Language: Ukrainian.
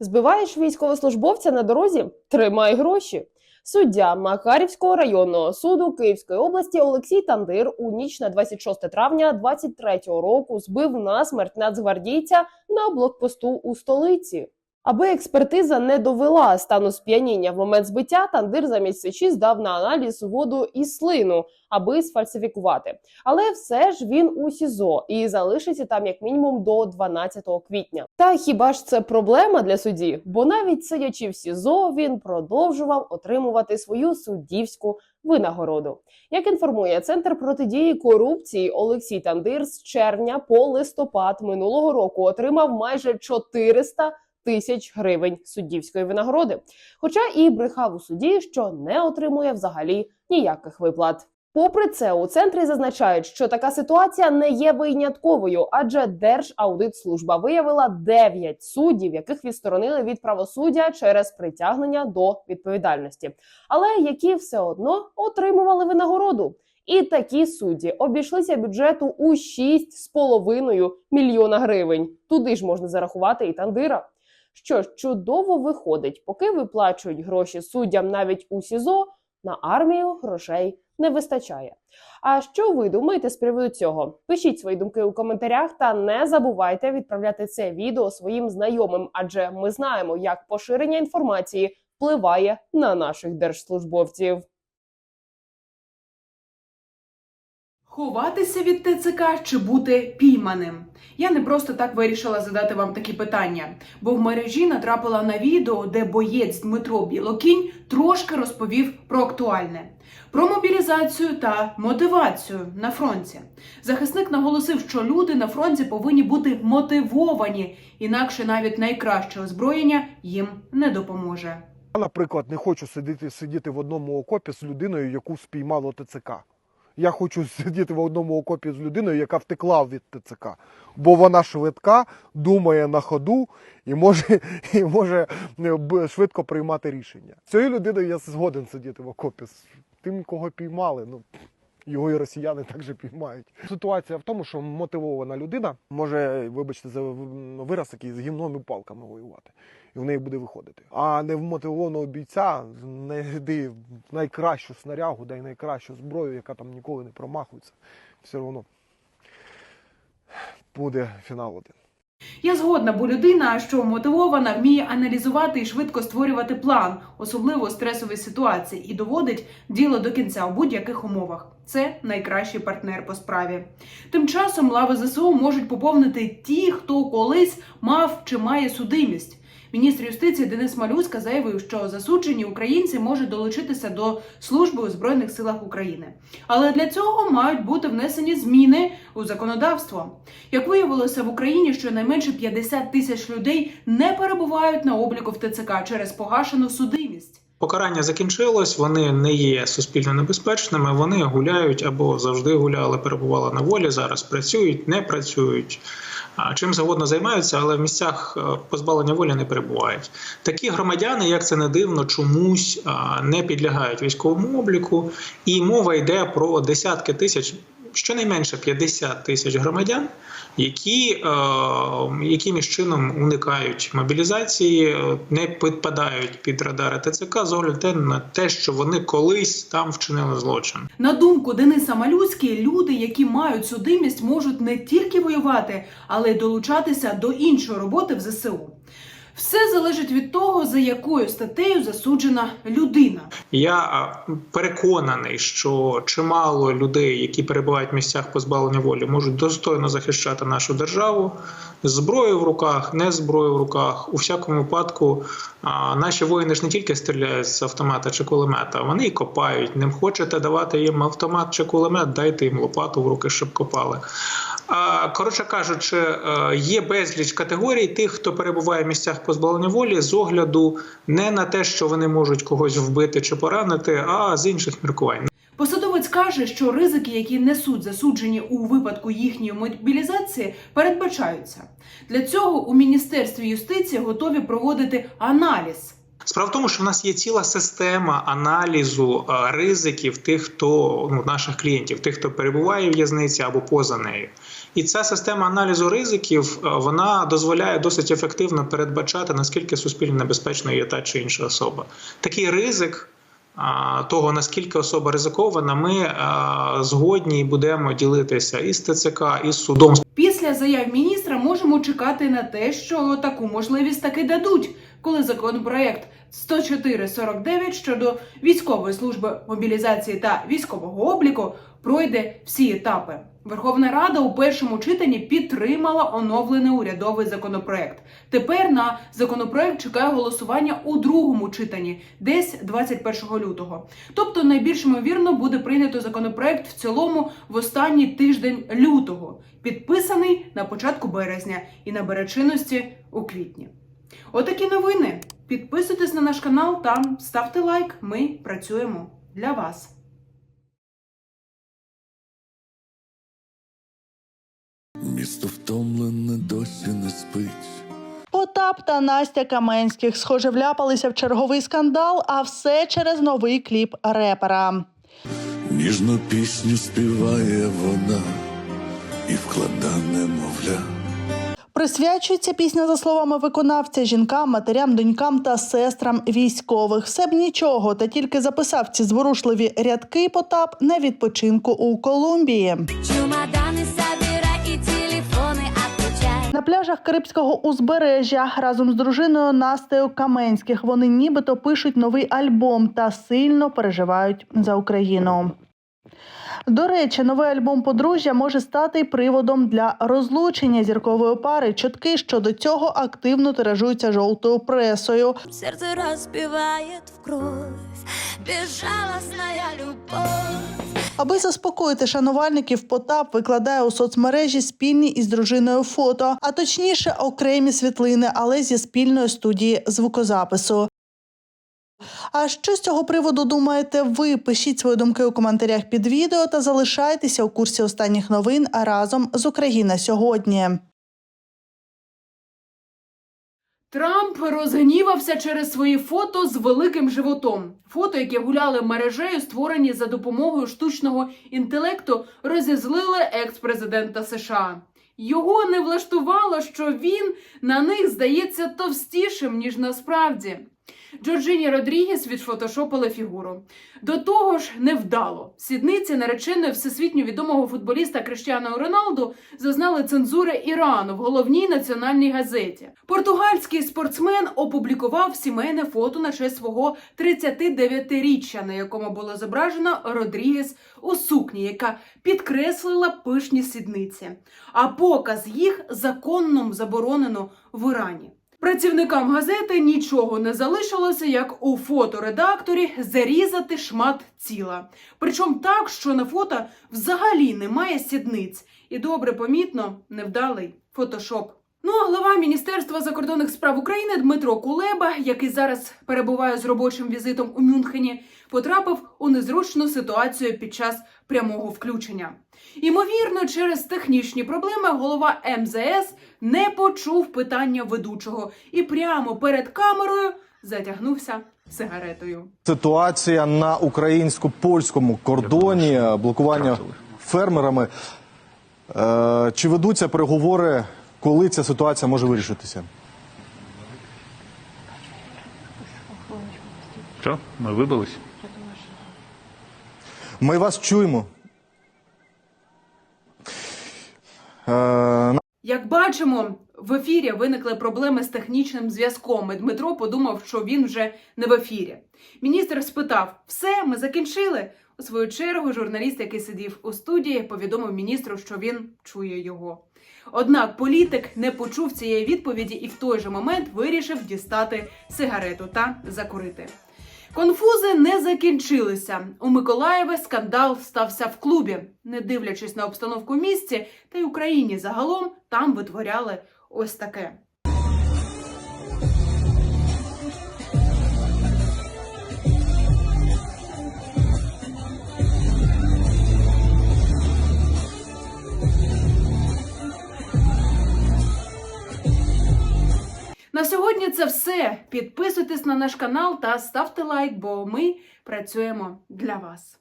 Збиваєш військовослужбовця на дорозі? Тримай гроші. Суддя Макарівського районного суду Київської області Олексій Тандир у ніч на 26 травня 23-го року збив насмерть нацгвардійця на блокпосту у столиці. Аби експертиза не довела стану сп'яніння в момент збиття, Тандир замість сечі здав на аналіз воду і слину, аби сфальсифікувати. Але все ж він у СІЗО і залишиться там як мінімум до 12 квітня. Та хіба ж це проблема для судді? Бо навіть сидячи в СІЗО, він продовжував отримувати свою суддівську винагороду. Як інформує центр протидії корупції, Олексій Тандир з червня по листопад минулого року отримав майже 400 тисяч гривень суддівської винагороди. Хоча і брехав у суді, що не отримує взагалі ніяких виплат. Попри це, у центрі зазначають, що така ситуація не є винятковою, адже Держаудитслужба виявила 9 суддів, яких відсторонили від правосуддя через притягнення до відповідальності, але які все одно отримували винагороду. І такі судді обійшлися бюджету у 6,5 мільйона гривень. Туди ж можна зарахувати і тандира. Що ж чудово виходить, поки виплачують гроші суддям навіть у СІЗО, на армію грошей не вистачає. А що ви думаєте з приводу цього? Пишіть свої думки у коментарях та не забувайте відправляти це відео своїм знайомим, адже ми знаємо, як поширення інформації впливає на наших держслужбовців. Ховатися від ТЦК чи бути пійманим? Я не просто так вирішила задати вам такі питання, бо в мережі натрапила на відео, де боєць Дмитро Білокінь трошки розповів про актуальне. Про мобілізацію та мотивацію на фронті. Захисник наголосив, що люди на фронті повинні бути мотивовані, інакше навіть найкраще озброєння їм не допоможе. Я, наприклад, не хочу сидіти, сидіти в одному окопі з людиною, яку спіймало ТЦК. Я хочу сидіти в одному окопі з людиною, яка втекла від ТЦК. Бо вона швидка, думає на ходу і може, і може е, швидко приймати рішення. Цією людиною я згоден сидіти в окопі. З тим, кого піймали, ну його і росіяни також піймають. Ситуація в тому, що мотивована людина може, вибачте, за вираз такий з гімном палками воювати. І в неї буде виходити. А не вмотивованого бійця знайди найкращу снарягу, дай найкращу зброю, яка там ніколи не промахується. Все одно буде фінал один. Я згодна, бо людина, що мотивована, вміє аналізувати і швидко створювати план, особливо у стресовій ситуації, і доводить діло до кінця у будь-яких умовах. Це найкращий партнер по справі. Тим часом лави ЗСУ можуть поповнити ті, хто колись мав чи має судимість. Міністр юстиції Денис Малюська заявив, що засуджені українці можуть долучитися до служби у збройних силах України, але для цього мають бути внесені зміни у законодавство. Як виявилося в Україні, щонайменше 50 тисяч людей не перебувають на обліку в ТЦК через погашену судимість. Покарання закінчилось, вони не є суспільно небезпечними. Вони гуляють або завжди гуляли, перебували на волі. Зараз працюють, не працюють. Чим завгодно займаються, але в місцях е, позбавлення волі не перебувають. Такі громадяни, як це не дивно, чомусь не підлягають військовому обліку, і мова йде про десятки тисяч, щонайменше 50 тисяч громадян, які е, якимось чином уникають мобілізації, е, не підпадають під радари ТЦК з огляду на те, що вони колись там вчинили злочин. На думку Дениса Малюськи, люди, які мають судимість, можуть не тільки воювати, але й долучатися до іншої роботи в ЗСУ. Все залежить від того, за якою статтею засуджена людина. Я переконаний, що чимало людей, які перебувають в місцях позбавлення волі, можуть достойно захищати нашу державу з зброєю в руках, не з зброєю в руках. У всякому випадку наші воїни ж не тільки стріляють з автомата чи кулемета, вони і копають. Не хочете давати їм автомат чи кулемет, дайте їм лопату в руки, щоб копали. Коротше кажучи, е, є безліч категорій тих, хто перебуває в місцях позбавлення волі з огляду не на те, що вони можуть когось вбити чи поранити, а з інших міркувань. Посадовець каже, що ризики, які несуть засуджені у випадку їхньої мобілізації, передбачаються. Для цього у міністерстві юстиції готові проводити аналіз. Справа в тому, що в нас є ціла система аналізу е, ризиків тих, хто ну наших клієнтів, тих, хто перебуває в в'язниці або поза нею. І ця система аналізу ризиків е, вона дозволяє досить ефективно передбачати наскільки суспільно небезпечною є та чи інша особа. Такий ризик того, наскільки особа ризикована, ми а, згодні будемо ділитися і з ТЦК, і з судом. Після заяв міністра можемо чекати на те, що таку можливість таки дадуть, коли законопроект 104.49 щодо військової служби мобілізації та військового обліку пройде всі етапи. Верховна Рада у першому читанні підтримала оновлений урядовий законопроект. Тепер на законопроект чекає голосування у другому читанні, десь 21 лютого. Тобто, найбільш ймовірно буде прийнято законопроект в цілому в останній тиждень лютого, підписаний на початку березня і набере чинності у квітні. Отакі новини. Підписуйтесь на наш канал та ставте лайк. Ми працюємо для вас. Місто втомлене досі не спить. Потап та Настя Каменських схоже вляпалися в черговий скандал, а все через новий кліп репера. Ніжну пісню співає вона і вклада немовля. Присвячується пісня, за словами виконавця, жінкам, матерям, донькам та сестрам військових. Все б нічого, та тільки записав ці зворушливі рядки Потап на відпочинку у Колумбії. Чемоданы собирай и телефоны отключай. На пляжах Карибського узбережжя разом з дружиною Настею Каменських вони нібито пишуть новий альбом та сильно переживають за Україну. До речі, новий альбом подружжя може стати приводом для розлучення зіркової пари. Чутки щодо цього активно тиражуються жовтою пресою. Сердце разбивает в кровь Безжалостная любовь Аби заспокоїти шанувальників, Потап викладає у соцмережі спільні із дружиною фото, а точніше окремі світлини, але зі спільної студії звукозапису. А що з цього приводу думаєте ви? Пишіть свої думки у коментарях під відео та залишайтеся у курсі останніх новин разом з Україна сьогодні. Трамп розгнівався через свої фото з великим животом. Фото, які гуляли мережею, створені за допомогою штучного інтелекту, розізлили екс-президента США. Його не влаштувало, що він на них здається товстішим, ніж насправді. Джорджині Родрігес відфотошопили фігуру. До того ж, невдало. Сідниці нареченої всесвітньо відомого футболіста Криштіану Роналду зазнали цензури Ірану в головній національній газеті. Португальський спортсмен опублікував сімейне фото на честь свого 39-річчя, на якому було зображено Родрігес у сукні, яка підкреслила пишні сідниці. А показ їх законно заборонено в Ірані. Працівникам газети нічого не залишилося, як у фоторедакторі зарізати шмат тіла. Причому так, що на фото взагалі немає сідниць. І добре помітно невдалий фотошоп. Ну а глава Міністерства закордонних справ України Дмитро Кулеба, який зараз перебуває з робочим візитом у Мюнхені, потрапив у незручну ситуацію під час прямого включення. Імовірно, через технічні проблеми голова МЗС не почув питання ведучого і прямо перед камерою затягнувся сигаретою. Ситуація на українсько-польському кордоні, е, блокування фермерами. Е, Чи ведуться переговори, коли ця ситуація може вирішитися? Що? Ми вибились? Ми вас чуємо. Е, Як бачимо, в ефірі виникли проблеми з технічним зв'язком. І Дмитро подумав, що він вже не в ефірі. Міністр спитав: все, ми закінчили. У свою чергу, журналіст, який сидів у студії, повідомив міністру, що він чує його. Однак політик не почув цієї відповіді і в той же момент вирішив дістати сигарету та закурити. Конфузи не закінчилися. У Миколаєві скандал стався в клубі. Не дивлячись на обстановку в місті, та й Україні загалом там витворяли ось таке. Все. Підписуйтесь на наш канал та ставте лайк, бо ми працюємо для вас.